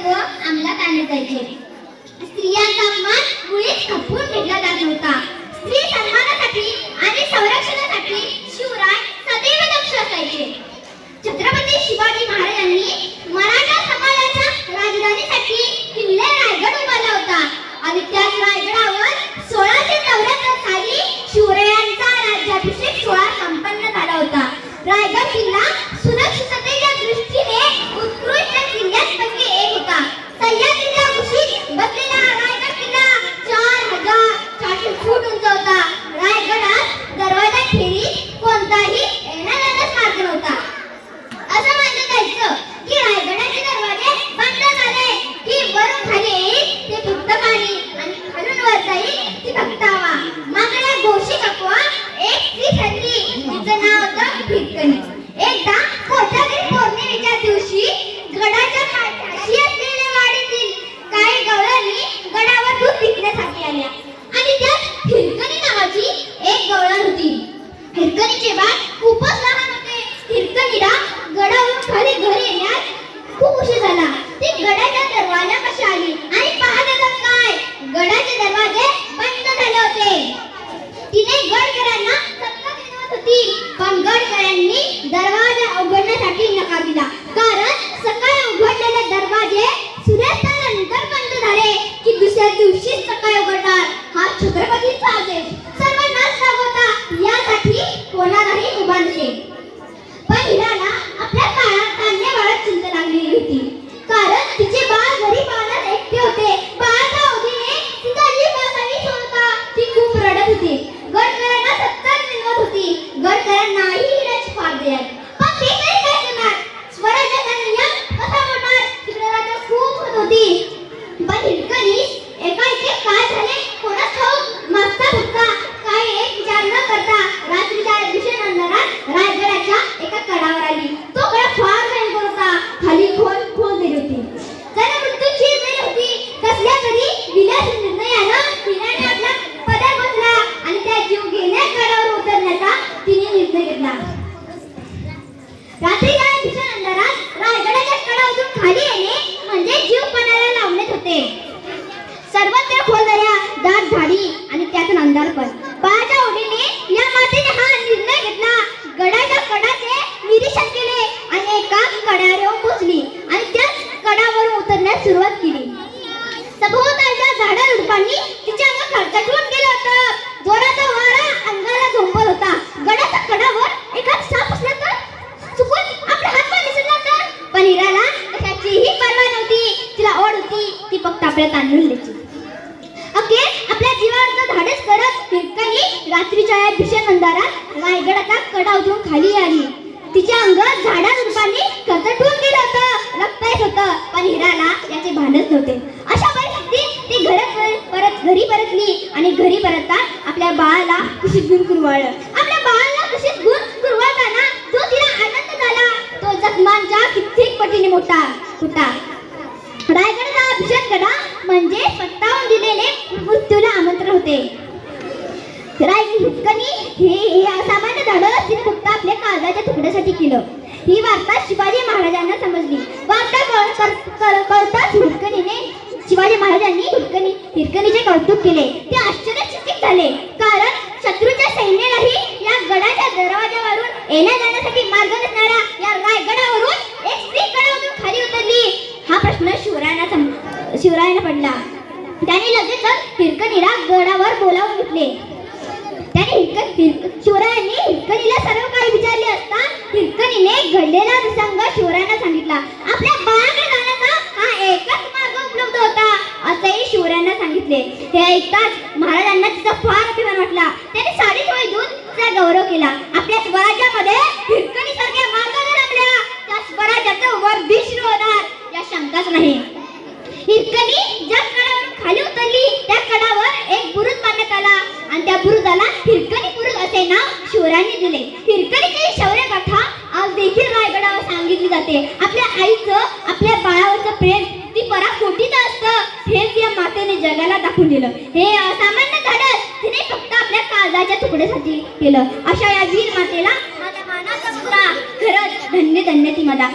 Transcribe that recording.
तत्व अंमलात आणले जायचे. स्त्रियांचा मान मुळीच खपून घेतला जात होता तिने गडकरांना धक्का देत होती. पण गडकरांनी दरवाजा उघडण्यासाठी नकार दिला. कारण सकाळी उघडलेले दरवाजे सूर्यास्तानंतर बंद झाले की दुसऱ्या दिवशीच सकाळी उघडणार हा छत्रपतीचा आदेश. सर्वांना लागू होता यासाठी कोणालाही उभारले नसेल पण हिराला आपल्या काळात धान्य वाढत चिंता लागलेली होती कारण तिचे बाळ घरी बाळात एकटे होते बाळाच्या अवधीने तिचा जीव वाचावी होता ती खूप रडत होती गडकरांना सत्तर मिळवत होती गडकरांनाही हिराची फार द्यायला पण ते तरी काय करणार स्वराज्याचा नियम कसा मोडणार तिकडे रात्र खूप होत होती पण हिरकणी एकाएकी काय झाले कोणास ठाऊक मागचा भुक्का काय एक विचार न करता रात्रीच्या भीषण अंधारात रायगडाच्या एका कडावर आली तो कडा फार भयंकर होता खाली खोल खोल दिली होती त्याने मृत्यूची दिली होती कसल्या तरी विलास निर्णयानं हिराने आपला पदर बसला आणि त्या जीव घेण्या कडावर उतरण्याचा तिने निर्णय घेतला रात्रीच्या भीषण अंधारात रायगडाच्या कडावरून खाली येणे म्हणजे जीव पणाला लावण्यात होते सर्वत्र खोलदऱ्या दाट झाडी आणि त्यातून अंधार पण बाळाच्या ओढीने या मातेने हा निर्णय घेतला गडाच्या कडाचे निरीक्षण केले आणि एका कड्यावर येऊन पोहोचली आणि त्याच कडावरून उतरण्यास सुरुवात केली सभोवतालच्या पाणी तिच्या तिचे अंग खरचटून गेलं होतं. जोराचा वारा अंगाला झोंबत होता. गडाच्या कडावर एखाद साप असला तर चुकून आपला हात पाय दिसला तर पण हिराला कशाचीही पर्वा नव्हती. तिला ओढ होती. ती फक्त आपल्या तांदूळ द्यायची. अखेर आपल्या जीवावरचं धाडस करत हिरकणी रात्रीच्या या भीषण अंधारात रायगडाचा कडा उतरून खाली आली. तिच्या अंग झाडा रूपाने खचटून गेलं होतं रक्त येत होतं पण हिराला याचे भानच नव्हते अशा परिस्थितीत ती घरात परत घरी परतली आणि घरी परततात आपल्या बाळाला कुशीत गुण कुरवाळलं आपल्या बाळाला कुशीत गुण कुरवाळताना जो तिला आनंद झाला. तो जखमांच्या कित्येक पटीने मोठा होता. रायगडचा अभिषेक गडा म्हणजे पत्तावून दिलेले मृत्यूला आमंत्रण होते. राय हितकणी हे हे असामान्य धाडस तिने फक्त आपल्या काळजाच्या तुकड्यासाठी केलं. ही वार्ता शिवाजी महाराजांना समजली. वार्ता कळ- कर- कळताच हुडकणीने शिवाजी महाराजांनी हिरकणी हिरकणीचे कौतुक केले. ते आश्चर्यचकित झाले कारण शत्रूच्या सैन्यालाही या गडाच्या दरवाजावरून येण्या जाण्यासाठी मार्ग नसणाऱ्या या रायगडावरून एक स्त्री गडावरून खाली उतरली. हा प्रश्न शिवरायांना सम- शिवरायांना पडला. त्याने लगेचच हिरकणीला गडावर बोलावून घेतले. त्याने हिरकण हिरक शिवरायांनी हिरकणीला सर्व काही विचारले असता हिरकणीने घडलेला प्रसंग शिवरायांना सांगितला आपल्या बाळाकडे जाण्याचा हा एकच मार्ग उपलब्ध होता असंही शिवरायांना सांगितले हे ऐकताच महाराजांना तिचा फार अभिमान वाटला त्याने साडी सोळी देऊन तिचा गौरव केला. आपल्या स्वराज्यामध्ये हिरकणी सारख्या मार्गाला त्या स्वराज्याचं वर्धिष्ण होणार. या शंकाच नाही. हिरकणी ज्या कडावरून खाली उतरली त्या कडावर एक बुरुज बांधण्यात आला. आणि त्या बुरुजाला हिरकणी बुरुज असे नाव शिवरायांनी दिले. हिरकणीची शौर्य गाथा आज देखील रायगडावर सांगितली जाते. आपल्या आईचं आपल्या बाळावरचं प्रेम ती पराकोटीचं असतं. हेच या मातेने जगाला दाखवून दिलं. हे असामान्य धाडस. तिने फक्त आपल्या तुकड्यासाठी केलं. अशा या वीर मातेला माझ्या मानाचा मुद्रा खरंच धन्य धन्य ती मला